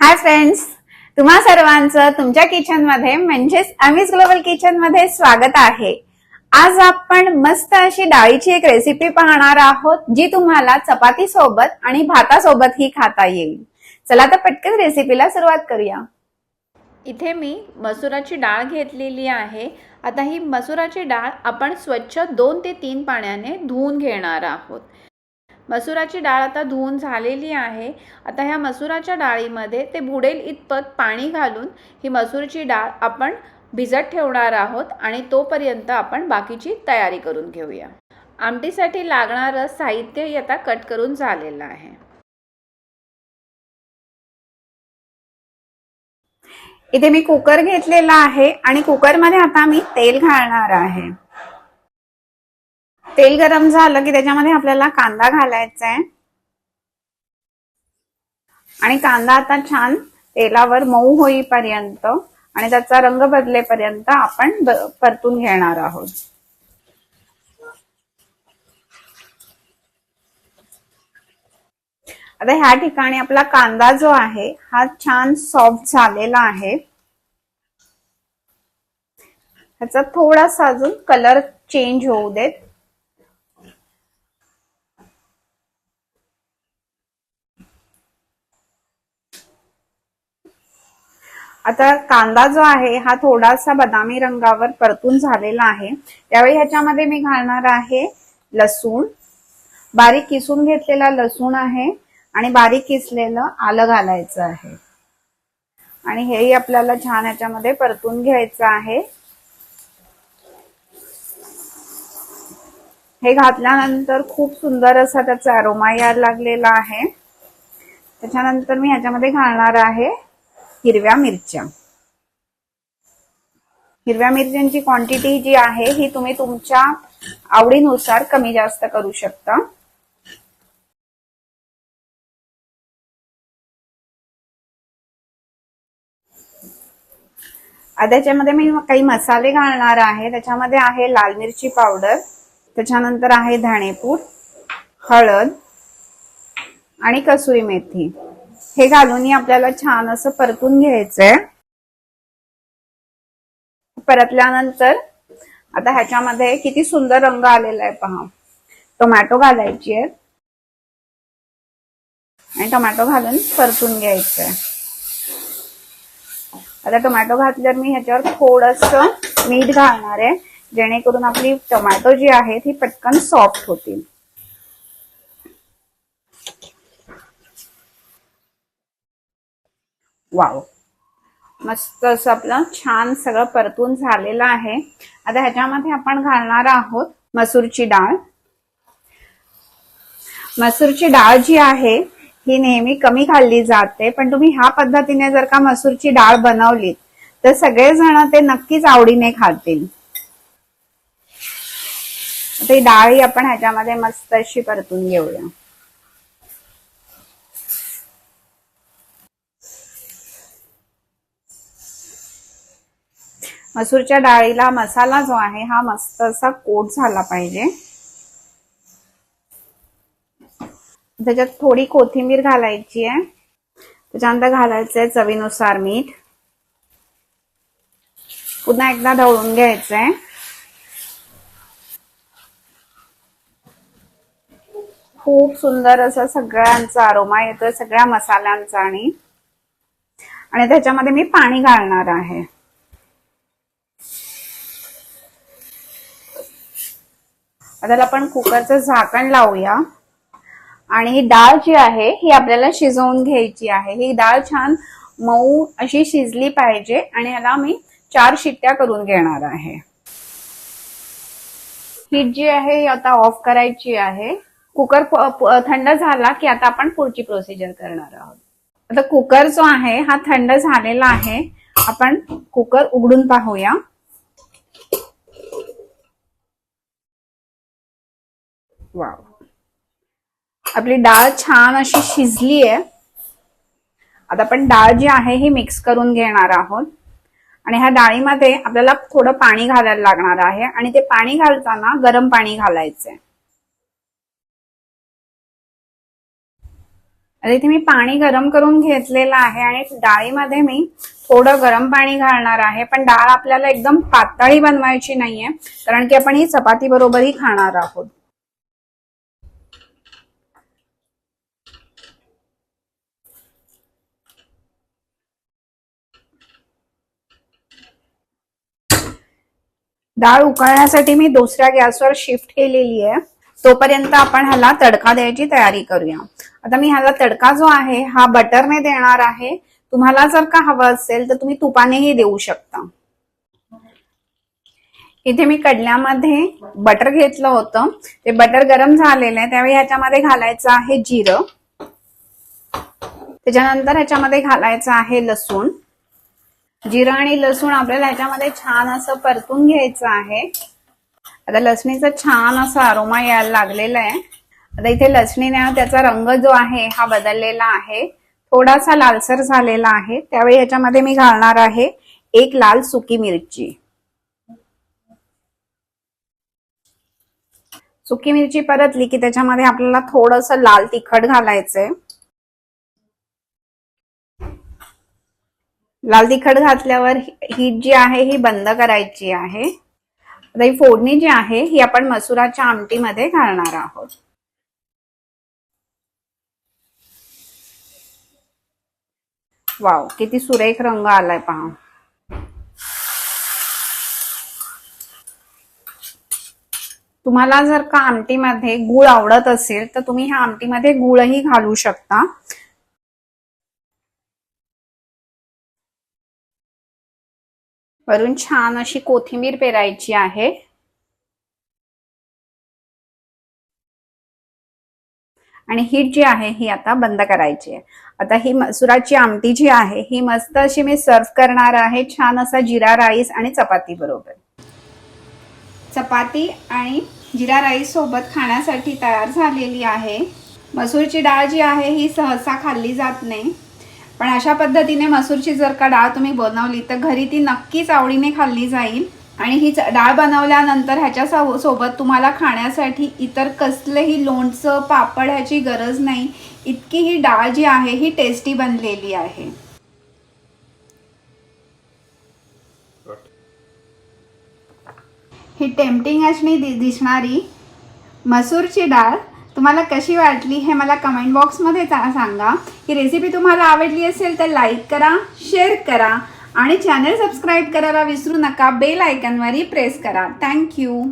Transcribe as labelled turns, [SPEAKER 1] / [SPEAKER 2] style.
[SPEAKER 1] Hi friends तुम्हा सर्वांचं तुमच्या किचनमध्ये म्हणजेच अमिस ग्लोबल किचनमध्ये स्वागत आहे. आज आपण मस्त अशी डाळीची एक रेसिपी पाहणार आहोत जी तुम्हाला चपाती सोबत आणि भातासोबत ही खाता येईल. चला तर पटकन रेसिपीला सुरुवात करूया.
[SPEAKER 2] इथे मी मसुराची डाळ घेतलेली आहे. आता ही मसुराची डाळ आपण स्वच्छ दोन ते तीन पाण्याने धुवून घेणार आहोत. मसुराची डाळ आता धुवून झालेली आहे. आता ह्या मसुराच्या डाळीमध्ये ते बुडेल इतपत पाणी घालून ही मसूरची डाळ आपण भिजत ठेवणार आहोत आणि तोपर्यंत आपण बाकीची तयारी करून घेऊया. आमटीसाठी लागणारं साहित्य आता कट करून झालेलं आहे.
[SPEAKER 1] इथे मी कुकर घेतलेला आहे आणि कुकरमध्ये आता मी तेल घालणार आहे. तेल गरम झालं की त्याच्यामध्ये आपल्याला कांदा घालायचा आहे आणि कांदा आता छान तेलावर मऊ होईपर्यंत आणि त्याचा रंग बदलेपर्यंत आपण परतून घेणार आहोत. आता ह्या ठिकाणी आपला कांदा जो आहे हा छान सॉफ्ट झालेला आहे. ह्याचा थोडासा अजून कलर चेंज होऊ देत. आता कांदा जो आहे हा थोडासा बदामी रंगावर परतून झालेला आहे. त्यावेळी ह्याच्यामध्ये मी घालणार आहे लसूण. बारीक किसून घेतलेला लसूण आहे आणि बारीक किसलेलं आलं घालायचं आहे. आणि हेही आपल्याला छान ह्याच्यामध्ये परतून घ्यायचं आहे. हे घातल्यानंतर खूप सुंदर असा त्याचा अरोमा यायला लागलेला आहे. त्याच्यानंतर मी ह्याच्यामध्ये घालणार आहे हिरव्या मिरच्या. हिरव्या मिरच्यांची क्वांटिटी जी आहे ही तुम्ही तुमच्या आवडीनुसार कमी जास्त करू शकता. आता त्याच्यामध्ये मी काही मसाले घालणार आहे. त्याच्यामध्ये आहे लाल मिरची पावडर त्याच्यानंतर आहे धणेपूड हळद आणि कसुरी मेथी. हे घालून आपल्याला छान असं परतून घ्यायचंय. परतल्यानंतर आता ह्याच्यामध्ये किती सुंदर रंग आलेला आहे पहा. टोमॅटो घालायची आहे. आणि टोमॅटो घालून परतून घ्यायचंय. आता टोमॅटो घातल्यावर मी ह्याच्यावर थोडस मीठ घालणार आहे. जेणेकरून आपली टोमॅटो जी आहे ती पटकन सॉफ्ट होतील. वाव. मस्त असं आपलं छान सगळं परतून झालेलं आहे. आता ह्याच्यामध्ये आपण घालणार आहोत मसूरची डाळ. मसूरची डाळ जी आहे ही नेहमी कमी खाल्ली जाते पण तुम्ही ह्या पद्धतीने जर का मसूरची डाळ बनवली तर सगळेजण ते नक्कीच आवडीने खातील. डाळ ही डाळी आपण ह्याच्यामध्ये मस्त अशी परतून घेऊया. मसूरच्या डाळीला मसाला जो आहे हा मस्त असा कोट झाला पाहिजे. त्याच्यात थोडी कोथिंबीर घालायची आहे. त्याच्यानंतर घालायचंय चवीनुसार मीठ. पुन्हा एकदा ढवळून घ्यायचंय. खूप सुंदर असं सगळ्यांचा अरोमा येतोय सगळ्या मसाल्यांचा आणि आणि त्याच्यामध्ये मी पाणी घालणार आहे. त्याला आपण कुकरचं झाकण लावूया. आणि ही डाळ जी आहे ही आपल्याला शिजवून घ्यायची आहे. ही डाळ छान मऊ अशी शिजली पाहिजे आणि ह्याला मी चार शिट्ट्या करून घेणार आहे. हीट जी आहे ही आता ऑफ करायची आहे. कुकर थंड झाला की आता आपण पुढची प्रोसिजर करणार आहोत. आता कुकर जो आहे हा थंड झालेला आहे. आपण कुकर उघडून पाहूया. वा आपली डाळ छान अशी शिजली आहे आता आपण डाळ जी आहे ही मिक्स करून घेणार आहोत. आणि ह्या डाळीमध्ये आपल्याला थोडं पाणी घालायला लागणार आहे. आणि ते पाणी घालताना गरम पाणी घालायचंय. आता इथे मी पाणी गरम करून घेतलेलं आहे आणि डाळीमध्ये मी थोडं गरम पाणी घालणार आहे. पण डाळ आपल्याला एकदम पातळी बनवायची नाहीये कारण की आपण ही चपाती बरोबरही खाणार आहोत. डाळ उकळण्यासाठी मी दुसऱ्या गॅसवर शिफ्ट केलेली आहे. तोपर्यंत आपण ह्याला तडका द्यायची तयारी करूया. आता मी ह्याला तडका जो आहे हा बटरने देणार आहे. तुम्हाला जर का हवं असेल तर तुम्ही तुपानेही देऊ शकता. इथे मी कडल्यामध्ये बटर घेतलं होतं. ते बटर गरम झालेलं आहे. त्यावेळी ह्याच्यामध्ये घालायचं आहे जिरं. त्याच्यानंतर ह्याच्यामध्ये घालायचं आहे लसूण. जिरं आणि लसूण आपल्याला ह्याच्यामध्ये छान असं परतून घ्यायचं आहे. आता लसणीचा छान असा अरोमा यायला लागलेला आहे. आता इथे लसणीने त्याचा रंग जो आहे हा बदललेला आहे. थोडासा लालसर झालेला आहे. त्यावेळी ह्याच्यामध्ये मी घालणार आहे एक लाल सुकी मिरची. सुकी मिरची परतली की त्याच्यामध्ये आपल्याला थोडस लाल तिखट घालायचंय. लाल तिखट घातल्यावर ही जी आहे ही बंद करायची आहे. आता ही फोडणी जी आहे ही आपण मसुराच्या आमटीमध्ये घालणार आहोत. वाव किती सुरेख रंग आलाय पहा. तुम्हाला जर का आमटीमध्ये गुळ आवडत असेल तर तुम्ही ह्या आमटीमध्ये गुळही घालू शकता. वरून छान अशी कोथिंबीर पेरायची आहे. आणि हीट जी आहे ही आता बंद करायची आहे. आता ही मसुराची आमटी जी आहे ही मस्त अशी मी सर्व करणार आहे. छान असा जिरा राईस आणि चपाती बरोबर. चपाती आणि जिरा राईस सोबत खाण्यासाठी तयार झालेली आहे. मसूरची डाळ जी आहे ही सहसा खाल्ली जात नाही. पण अशा पद्धतीने मसूरची जर का डाळ तुम्ही बनवली तर घरी ती नक्कीच आवडीने खाल्ली जाईल. आणि ही डाळ बनवल्यानंतर ह्याच्या सो- सोबत तुम्हाला खाण्यासाठी इतर कसलेही लोणचं पापड ह्याची गरज नाही. इतकी ही डाळ जी आहे ही टेस्टी बनलेली आहे. ही टेम्पटिंग अशी दि- दिसणारी मसूरची डाळ तुम्हाला कशी वाटली हे मला कमेंट बॉक्समध्ये सांगा. ही रेसिपी तुम्हाला आवडली असेल तर लाईक करा शेअर करा आणि चॅनल सबस्क्राईब करायला विसरू नका. बेल आयकनवरही प्रेस करा. Thank you